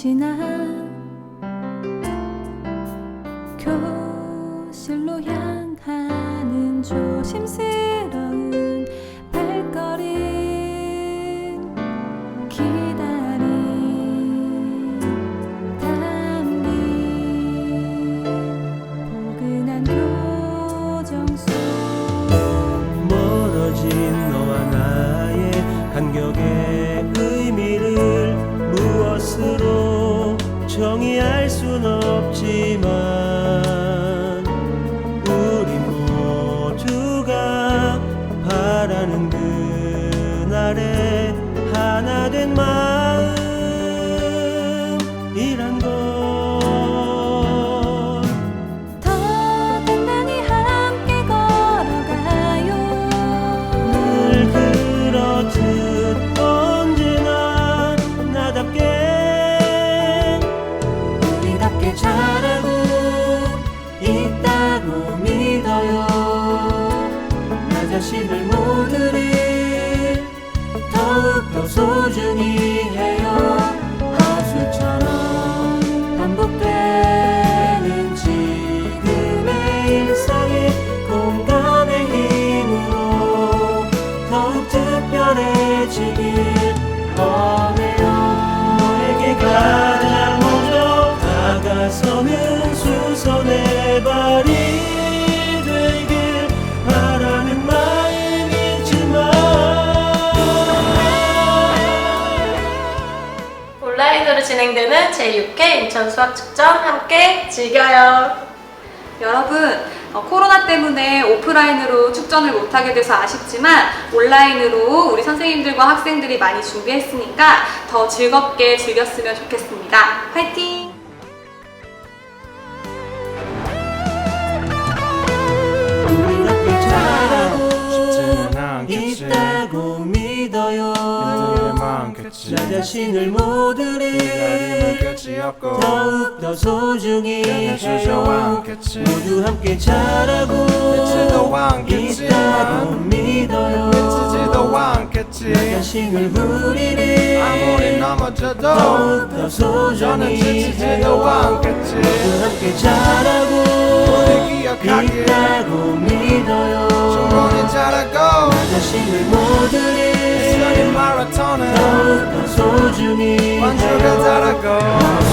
지나 교실로 향하는 조심스러운 발걸음 기다림 담긴 포근한 요정 속 멀어진 너와 나의 간격에 자신을 모두를 더욱더 소중히 해요. 하수처럼 반복되는 지금의 일상이 공감의 힘으로 더욱 특별해지길 원해요. 너에게 가장 먼저 다가서는 수선의 발이 진행되는 제6회 인천 수학축전 함께 즐겨요. 여러분, 어, 코로나 때문에 오프라인으로 축전을 못하게 돼서 아쉽지만 온라인으로 우리 선생님들과 학생들이 많이 준비했으니까 더 즐겁게 즐겼으면 좋겠습니다. 화이팅! 있다고 믿어요 많겠지. 나 자신을 모두를 끝이 없고 더욱더 소중히 해요. 모두 함께 잘하고 미치도 않겠지. 있다고 믿어요 미치지도 않겠지 나 자신을 우리를 아무리 넘어져도 더욱더 소중히 해요 않겠지 모두 함께 잘 완주가 해요 잘하고